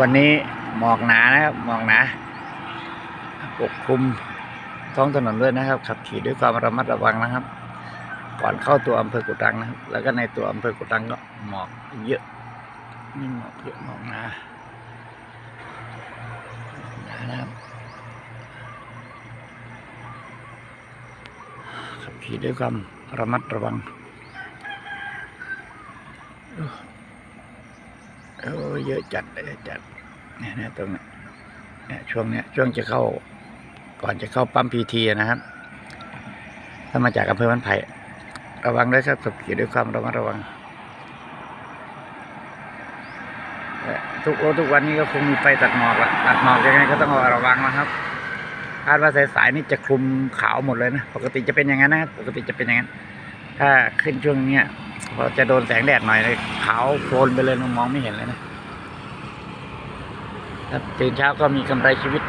วันนี้หมอกหนานะครับหมอกหนาปกคลุมท้องถนนด้วยนะครับ ขับขี่ด้วยความระมัดระวังนะครับ ก่อนเข้าตัวอำเภอกุดังนะครับ แล้วก็ในตัวอำเภอกุดังก็หมอกเยอะนี่หมอกเยอะหมอกหนาหนานะครับขับขี่ด้วยความระมัดระวัง โอ้เยอะจัดเลยจัดเนี่ยนะตรงเนี้ยเนี่ยช่วงเนี้ยช่วงจะเข้า ก่อนจะเข้าปั๊มพีทีนะครับ ถ้ามาจากอำเภอมันไผ่ระวังด้วยครับขับขี่ด้วยความระมัดระวังและทุกโอทุกวันนี้ก็คงมีไฟตัดหมอกละตัดหมอกยังไงก็ต้องระวังนะครับคาดว่าสายๆนี่จะคลุมขาวหมดเลยนะ ปกติจะเป็นอย่างนั้นนะครับปกติจะเป็นอย่างนั้น ถ้าขึ้นช่วงเนี้ย พอจะโดนแสงแดดหน่อยเลยขาวโพลนไปเลยมองไม่เห็นเลยนะ ครับตื่นเช้าก็มีกำไรชีวิต